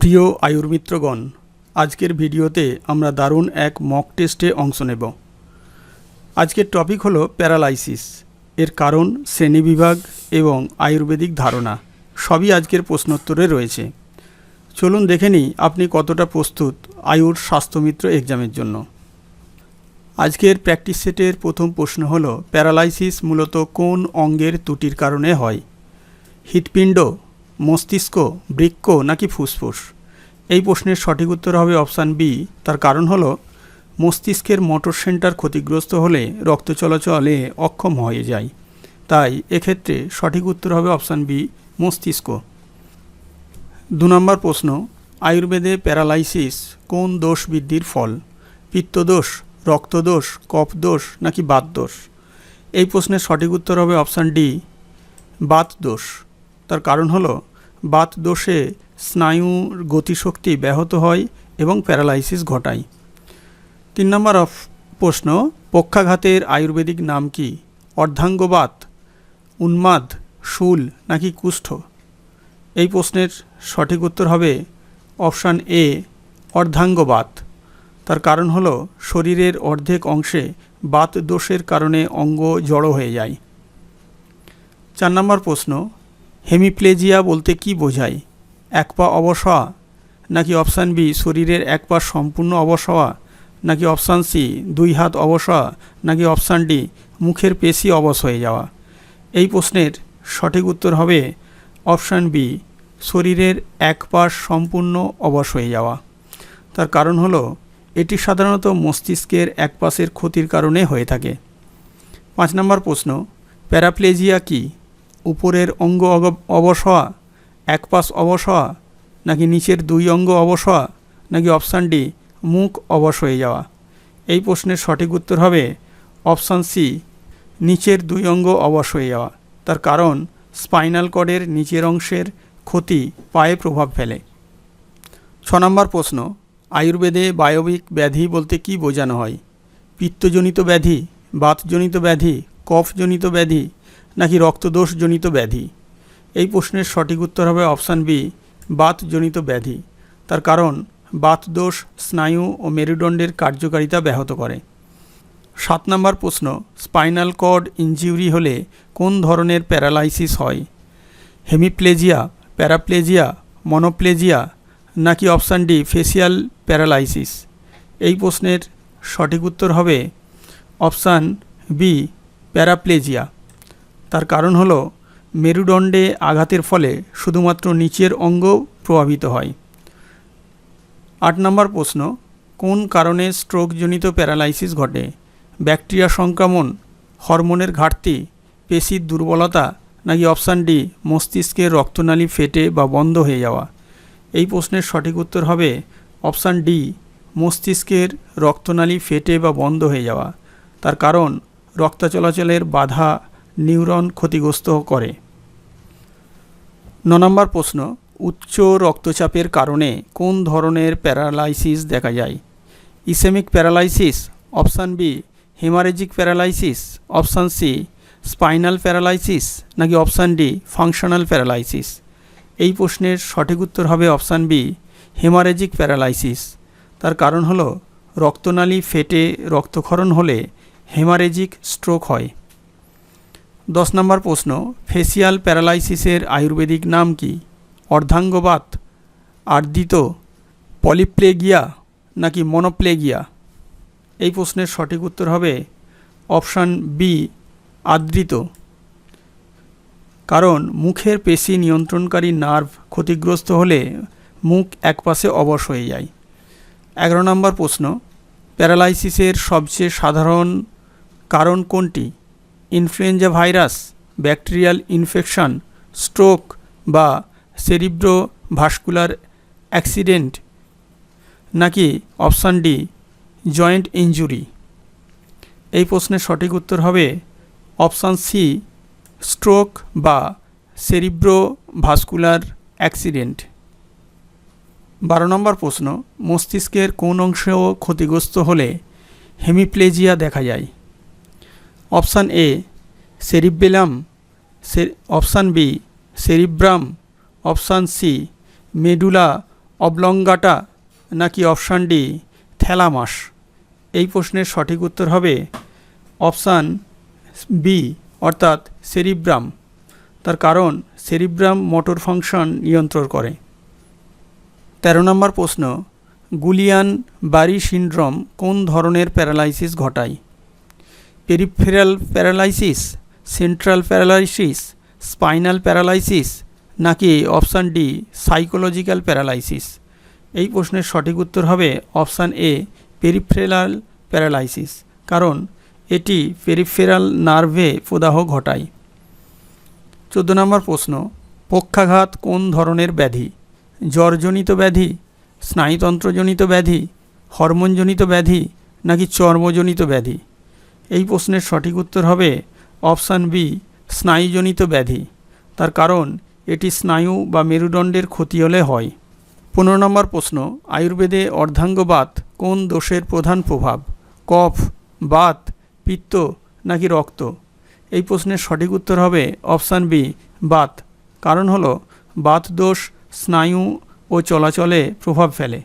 প্রিয় আয়ুর্মিত্রগণ, আজকের ভিডিওতে আমরা দারুণ এক মক টেস্টে অংশ নেব। আজকের টপিক হলো প্যারালাইসিস। এর কারণ শ্রেণীবিভাগ এবং আয়ুর্বেদিক ধারণা, সবই আজকের প্রশ্নোত্তরে রয়েছে। চলুন দেখে নিই আপনি কতটা প্রস্তুত আয়ুর স্বাস্থ্যমিত্র এক্সামের জন্য। আজকের প্র্যাকটিস সেটের প্রথম প্রশ্ন হলো, প্যারালাইসিস মূলত কোন অঙ্গের ত্রুটির কারণে হয়? হৃৎপিণ্ড মস্তিষ্ক, বৃক্ক নাকি ফুসফুস? এই প্রশ্নের সঠিক উত্তর হবে অপশান বি। তার কারণ হলো, মস্তিষ্কের মোটর সেন্টার ক্ষতিগ্রস্ত হলে রক্ত চলাচলে অক্ষম হয়ে যায়। তাই এক্ষেত্রে সঠিক উত্তর হবে অপশান বি, মস্তিষ্ক। দু নম্বর প্রশ্ন, আয়ুর্বেদে প্যারালাইসিস কোন দোষ বৃদ্ধির ফল? পিত্তদোষ, রক্তদোষ, কফদোষ নাকি বাত দোষ এই প্রশ্নের সঠিক উত্তর হবে অপশান ডি বাত দোষ তার কারণ হলো বাত দোষে স্নায়ুর গতিশক্তি ব্যাহত হয় এবং প্যারালাইসিস ঘটায়। তিন নম্বর অফ প্রশ্ন, পক্ষাঘাতের আয়ুর্বেদিক নাম কি? অর্ধাঙ্গবাত, উন্মাদ, শুল নাকি কুষ্ঠ? এই প্রশ্নের সঠিক উত্তর হবে অপশান এ, অর্ধাঙ্গবাত। তার কারণ হলো শরীরের অর্ধেক অংশে বাত দোষের কারণে অঙ্গ জড়ো হয়ে যায়। চার নম্বর প্রশ্ন হেমিপ্লেজিয়া বলতে কি বোঝায়? এক পা অবশ হওয়া নাকি অপশান বি, শরীরের এক পা সম্পূর্ণ অবশ হওয়া নাকি অপশান সি, দুই হাত অবশ হওয়া নাকি অপশান ডি, মুখের পেশি অবশ হয়ে যাওয়া? এই প্রশ্নের সঠিক উত্তর হবে অপশান বি, শরীরের এক পাশ সম্পূর্ণ অবশ হয়ে যাওয়া। তার কারণ হলো, এটি সাধারণত মস্তিষ্কের এক পাশের ক্ষতির কারণে হয়ে থাকে। পাঁচ নম্বর প্রশ্ন, প্যারাপ্লেজিয়া কি? উপরের অঙ্গ অবশ এক পাশ অবশ নাকি নিচের দুই অঙ্গ অবশ নাকি অপশান ডি, মুখ অবশ হয়ে যাওয়া? এই প্রশ্নের সঠিক উত্তর হবে অপশান সি, নিচের দুই অঙ্গ অবশ হয়ে যাওয়া। তার কারণ, স্পাইনাল কর্ডের নিচের অংশের ক্ষতি পায়ে প্রভাব ফেলে। ছ নম্বর প্রশ্ন, আয়ুর্বেদে বায়বিক ব্যাধি বলতে কি বোঝানো হয়? পিত্তজনিত ব্যাধি, বাতজনিত ব্যাধি, কফজনিত ব্যাধি নাকি রক্তদোষজনিত ব্যাধি? এই প্রশ্নের সঠিক উত্তর হবে অপশান বি, বাতজনিত ব্যাধি। তার কারণ, বাতদোষ স্নায়ু ও মেরুদণ্ডের কার্যকারিতা ব্যাহত করে। সাত নম্বর প্রশ্ন, স্পাইনাল কর্ড ইনজিউরি হলে কোন ধরনের প্যারালাইসিস হয়? হেমিপ্লেজিয়া, প্যারাপ্লেজিয়া, মনোপ্লেজিয়া, নাকি অপশান ডি, ফেসিয়াল প্যারালাইসিস? এই প্রশ্নের সঠিক উত্তর হবে অপশান বি, প্যারাপ্লেজিয়া। তার কারণ হলো, মেরুদণ্ডে আঘাতের ফলে শুধুমাত্র নিচের অঙ্গ প্রভাবিত হয়। আট নম্বর প্রশ্ন, কোন কারণে স্ট্রোকজনিত প্যারালাইসিস ঘটে? ব্যাকটেরিয়া সংক্রমণ, হরমোনের ঘাটতি, পেশির দুর্বলতা, নাকি অপশান ডি, মস্তিষ্কের রক্তনালী ফেটে বা বন্ধ হয়ে যাওয়া? এই প্রশ্নের সঠিক উত্তর হবে অপশান ডি, মস্তিষ্কের রক্তনালী ফেটে বা বন্ধ হয়ে যাওয়া। তার কারণ, রক্ত চলাচলের বাধা নিউরন ক্ষতিগ্রস্ত করে। ন নম্বর প্রশ্ন, উচ্চ রক্তচাপের কারণে কোন ধরনের প্যারালাইসিস দেখা যায়? Ischemic paralysis, option B, hemorrhagic paralysis, option C, spinal paralysis, নাকি অপশান ডি, ফাংশনাল প্যারালাইসিস? এই প্রশ্নের সঠিক উত্তর হবে অপশান বি, হেমারেজিক প্যারালাইসিস। তার কারণ হলো, রক্তনালী ফেটে রক্তক্ষরণ হলে হেমারেজিক স্ট্রোক হয়। দশ নম্বর প্রশ্ন ফেসিয়াল প্যারালাইসিসের আয়ুর্বেদিক নাম কি? অর্ধাঙ্গবাত আর্দিত পলিপ্লেগিয়া নাকি মনোপ্লেগিয়া এই প্রশ্নের সঠিক উত্তর হবে অপশান বি আদৃত কারণ মুখের পেশি নিয়ন্ত্রণকারী নার্ভ ক্ষতিগ্রস্ত হলে মুখ একপাশে অবশ হয়ে যায়। এগারো নম্বর প্রশ্ন, প্যারালাইসিসের সবচেয়ে সাধারণ কারণ কোনটি? Influenza virus, bacterial infection, stroke বা সেরিব্রো ভাস্কুলার অ্যাক্সিডেন্ট নাকি অপশান ডি, জয়েন্ট ইনজুরি? এই প্রশ্নের সঠিক উত্তর হবে অপশান সি, স্ট্রোক বা সেরিব্রো ভাস্কুলার অ্যাক্সিডেন্ট। বারো নম্বর প্রশ্ন, মস্তিষ্কের কোন অংশেও ক্ষতিগ্রস্ত হলে হেমিপ্লেজিয়া দেখা যায়? Option A cerebellum option B, cerebrum, option C, medulla, oblongata, নাকি অপশান ডি, থ্যালামাস? এই প্রশ্নের সঠিক উত্তর হবে অপশান বি, অর্থাৎ সেরিব্রাম। তার কারণ, সেরিব্রাম মোটর ফাংশন নিয়ন্ত্রণ করে। তেরো নম্বর প্রশ্ন গুলিয়ান বারি সিনড্রোম কোন ধরনের প্যারালাইসিস ঘটায়? Peripheral paralysis central paralysis spinal paralysis নাকি অপশান ডি সাইকোলজিক্যাল প্যারালাইসিস এই প্রশ্নের সঠিক উত্তর হবে অপশান এ পেরিফেরাল প্যারালাইসিস কারণ এটি পেরিফেরাল নার্ভে প্রদাহ ঘটায়। চোদ্দ নম্বর প্রশ্ন, পক্ষাঘাত কোন ধরনের ব্যাধি? জ্বরজনিত ব্যাধি, স্নায়ুতন্ত্রজনিত ব্যাধি, হরমোনজনিত ব্যাধি, নাকি চর্মজনিত ব্যাধি? এই প্রশ্নের সঠিক উত্তর হবে অপশান বি, স্নায়ুজনিত ব্যাধি। তার কারণ, এটি স্নায়ু বা মেরুদণ্ডের ক্ষতি হলে হয়। পনেরো নম্বর প্রশ্ন, আয়ুর্বেদে অর্ধাঙ্গবাত কোন দোষের প্রধান প্রভাব? কফ, বাত, পিত্ত নাকি রক্ত? এই প্রশ্নের সঠিক উত্তর হবে অপশান বি, বাত। কারণ হলো, বাত দোষ স্নায়ু ও চলাচলে প্রভাব ফেলে।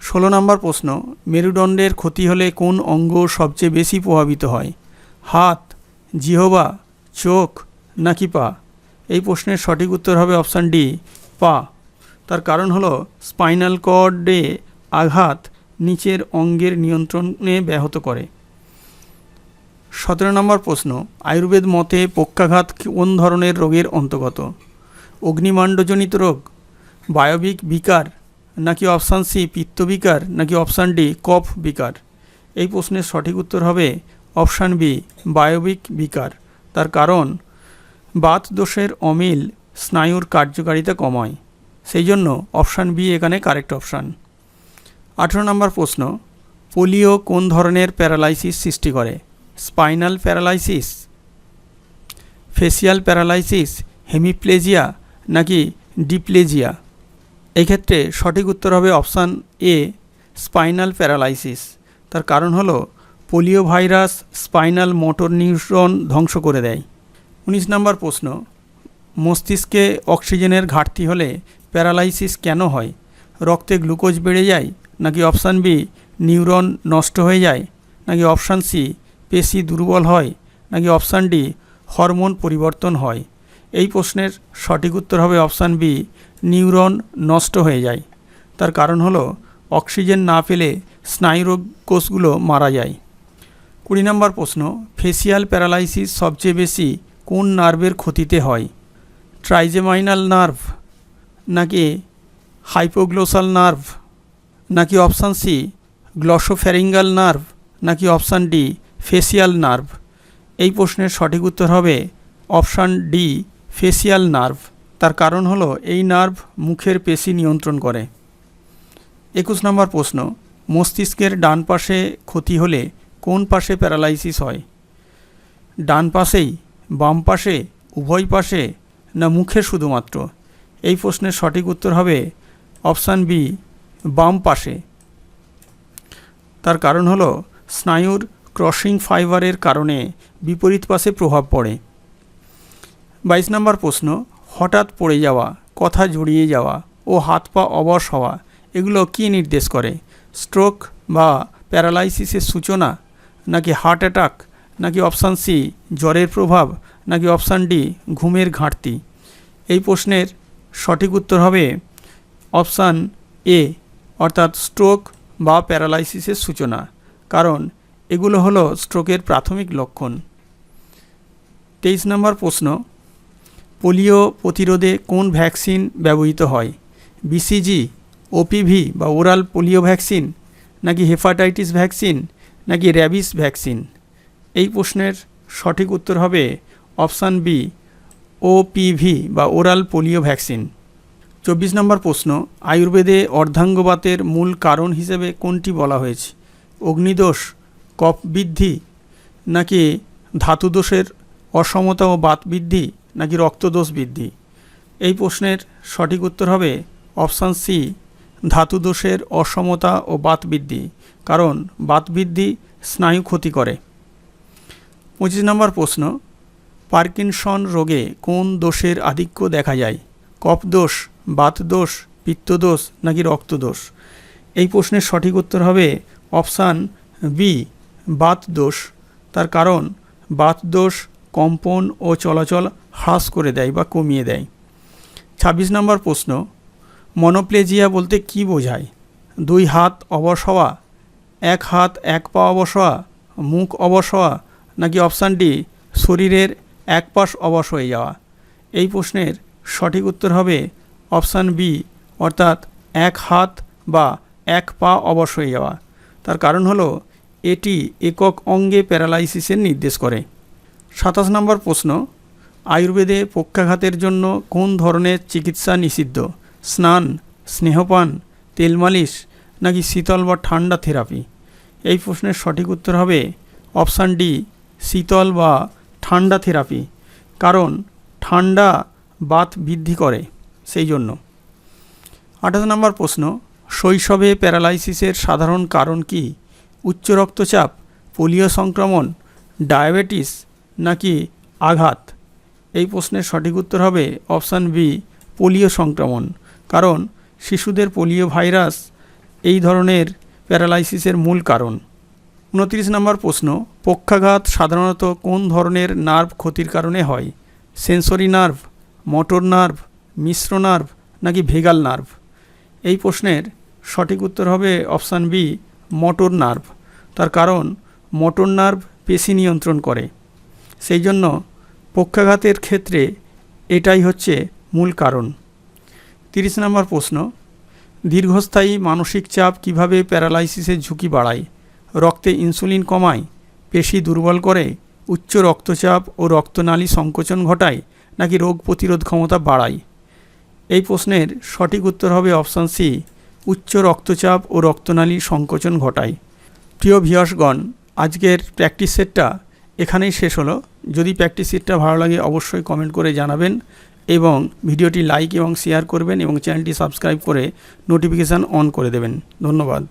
ষোলো নম্বর প্রশ্ন, মেরুদণ্ডের ক্ষতি হলে কোন অঙ্গ সবচেয়ে বেশি প্রভাবিত হয়? হাত, জিহবা, চোখ নাকি পা? এই প্রশ্নের সঠিক উত্তর হবে অপশান ডি, পা। তার কারণ হলো স্পাইনাল কর্ডে আঘাত নিচের অঙ্গের নিয়ন্ত্রণে ব্যাহত করে। সতেরো নম্বর প্রশ্ন, আয়ুর্বেদ মতে পক্ষাঘাত কোন ধরনের রোগের অন্তর্গত? অগ্নিমাণ্ডজনিত রোগ, বায়োবিক বিকার নাকি অপশান সি পিত্ত বিকার নাকি অপশান ডি কফ বিকার? এই প্রশ্নের সঠিক উত্তর হবে অপশান বি বায়োবিক বিকার। তার কারণ, বাত দোষের অমিল স্নায়ুর কার্যকারিতা কমায়। সেই জন্য অপশান বি এখানে কারেক্ট অপশান আঠেরো নম্বর প্রশ্ন, পোলিও কোন ধরনের প্যারালাইসিস সৃষ্টি করে? Spinal paralysis, facial paralysis, hemiplegia নাকি ডিপ্লেজিয়া? এক্ষেত্রে সঠিক উত্তর হবে অপশান এ, স্পাইনাল প্যারালাইসিস। তার কারণ হলো polio virus spinal motor neuron ধ্বংস করে দেয়। উনিশ নম্বর প্রশ্ন, মস্তিষ্কে অক্সিজেনের ঘাটতি হলে প্যারালাইসিস কেন হয়? রক্তে গ্লুকোজ বেড়ে যায় নাকি অপশান বি, নিউরন নষ্ট হয়ে যায়? নাকি অপশান সি, পেশি দুর্বল হয়? নাকি অপশান ডি, হরমোন পরিবর্তন হয়? এই প্রশ্নের সঠিক উত্তর হবে অপশান বি নিউরন নষ্ট হয়ে যায়। তার কারণ হলো, অক্সিজেন না পেলে স্নায়ুরোগ কোষগুলো মারা যায়। কুড়ি নম্বর প্রশ্ন, ফেসিয়াল প্যারালাইসিস সবচেয়ে বেশি কোন নার্ভের ক্ষতিতে হয়? ট্রাইজেমাইনাল নার্ভ নাকি হাইপোগ্লোসাল নার্ভ নাকি অপশান সি গ্লসোফ্যারিঙ্গাল নার্ভ নাকি অপশান ডি, ফেসিয়াল নার্ভ? এই প্রশ্নের সঠিক উত্তর হবে অপশান ডি, ফেসিয়াল নার্ভ। তার কারণ হলো এই নার্ভ মুখের পেশি নিয়ন্ত্রণ করে। একুশ নম্বর প্রশ্ন, মস্তিষ্কের ডান পাশে ক্ষতি হলে কোন পাশে প্যারালাইসিস হয়? ডান পাশেই, বাম পাশে, উভয় পাশে, না মুখে শুধুমাত্র? এই প্রশ্নের সঠিক উত্তর হবে অপশান বি, বাম পাশে। তার কারণ হলো স্নায়ুর ক্রসিং ফাইবারের কারণে বিপরীত পাশে প্রভাব পড়ে। বাইশ নম্বর প্রশ্ন হঠাৎ পড়ে যাওয়া, কথা জড়িয়ে যাওয়া ও হাত পা অবশ হওয়া, এগুলো কী নির্দেশ করে? স্ট্রোক বা প্যারালাইসিসের সূচনা? নাকি হার্ট অ্যাটাক? নাকি অপশান সি, জ্বরের প্রভাব? নাকি অপশান ডি, ঘুমের ঘাটতি? এই প্রশ্নের সঠিক উত্তর হবে অপশান এ, অর্থাৎ স্ট্রোক বা প্যারালাইসিসের সূচনা। কারণ এগুলো হলো স্ট্রোকের প্রাথমিক লক্ষণ। তেইশ নম্বর প্রশ্ন পোলিও প্রতিরোধে কোন ভ্যাকসিন ব্যবহৃত হয়? বিসিজি ওপিভি বা ওরাল পোলিও ভ্যাকসিন, নাকি হেপাটাইটিস ভ্যাকসিন, নাকি র্যাবিস ভ্যাকসিন? এই প্রশ্নের সঠিক উত্তর হবে অপশান বি ওপিভি বা ওরাল পোলিও ভ্যাকসিন। চব্বিশ নম্বর প্রশ্ন, আয়ুর্বেদে অর্ধাঙ্গবাতের মূল কারণ হিসেবে কোনটি বলা হয়েছে? অগ্নিদোষ, কফ বৃদ্ধি, নাকি ধাতুদোষের অসমতা ও বাত বৃদ্ধি? নাকি রক্তদোষ বৃদ্ধি? এই প্রশ্নের সঠিক উত্তর হবে অপশান সি, ধাতুদোষের অসমতা ও বাত বৃদ্ধি, কারণ বাত বৃদ্ধি স্নায়ু ক্ষতি করে। পঁচিশ নম্বর প্রশ্ন, পার্কিনসন রোগে কোন দোষের আধিক্য দেখা যায়? কফ দোষ বাত দোষ পিত্তদোষ নাকি রক্তদোষ? এই প্রশ্নের সঠিক উত্তর হবে অপশান বি বাত দোষ তার কারণ বাত দোষ কম্পন ও চলাচল হ্রাস করে দেয় বা কমিয়ে দেয়। ছাব্বিশ নম্বর প্রশ্ন, মনোপ্লেজিয়া বলতে কি বোঝায়? দুই হাত অবশ হওয়া এক হাত এক পা অবশ হওয়া মুখ অবশ হওয়া নাকি অপশান ডি, শরীরের এক পাশ অবশ হয়ে যাওয়া? এই প্রশ্নের সঠিক উত্তর হবে অপশান বি, অর্থাৎ এক হাত বা এক পা অবশ হয়ে যাওয়া। তার কারণ হলো, এটি একক অঙ্গে প্যারালাইসিসের নির্দেশ করে। সাতাশ নম্বর প্রশ্ন আয়ুর্বেদে পক্ষাঘাতের জন্য কোন ধরনের চিকিৎসা নিষিদ্ধ? স্নান, স্নেহপান তেল মালিশ নাকি শীতল বা ঠান্ডা থেরাপি? এই প্রশ্নের সঠিক উত্তর হবে অপশান ডি, শীতল বা ঠান্ডা থেরাপি। কারণ ঠান্ডা বাত বৃদ্ধি করে সেই জন্য। আঠাশ নম্বর প্রশ্ন, শৈশবে প্যারালাইসিসের সাধারণ কারণ কি? উচ্চ রক্তচাপ, পোলিও সংক্রমণ, ডায়াবেটিস নাকি আঘাত? এই প্রশ্নের সঠিক উত্তর হবে অপশান বি, পোলিও সংক্রমণ। কারণ শিশুদের পোলিও ভাইরাস এই ধরনের প্যারালাইসিসের মূল কারণ। উনত্রিশ নম্বর প্রশ্ন, পক্ষাঘাত সাধারণত কোন ধরনের নার্ভ ক্ষতির কারণে হয়? সেন্সরি নার্ভ, মোটর নার্ভ, মিশ্র নার্ভ, নাকি ভেগাল নার্ভ? এই প্রশ্নের সঠিক উত্তর হবে অপশান বি, মোটর নার্ভ। তার কারণ, মোটর নার্ভ পেশি নিয়ন্ত্রণ করে। সেই জন্য পক্ষাঘাতের ক্ষেত্রে এটাই হচ্ছে মূল কারণ। তিরিশ নম্বর প্রশ্ন, দীর্ঘস্থায়ী মানসিক চাপ কীভাবে প্যারালাইসিসের ঝুঁকি বাড়ায়? রক্তে ইনসুলিন কমায়? পেশি দুর্বল করে? উচ্চ রক্তচাপ ও রক্তনালী সংকোচন ঘটায়? নাকি রোগ প্রতিরোধ ক্ষমতা বাড়ায়? এই প্রশ্নের সঠিক উত্তর হবে অপশান সি, উচ্চ রক্তচাপ ও রক্তনালী সংকোচন ঘটায়। প্রিয় ভিয়াসগণ আজকের প্র্যাকটিস সেটটা এখানেই শেষ হলো। যদি প্র্যাকটিস সিটটা ভালো লাগে, অবশ্যই কমেন্ট করে জানাবেন এবং ভিডিওটি লাইক এবং শেয়ার করবেন এবং চ্যানেলটি সাবস্ক্রাইব করে নোটিফিকেশান অন করে দেবেন। ধন্যবাদ।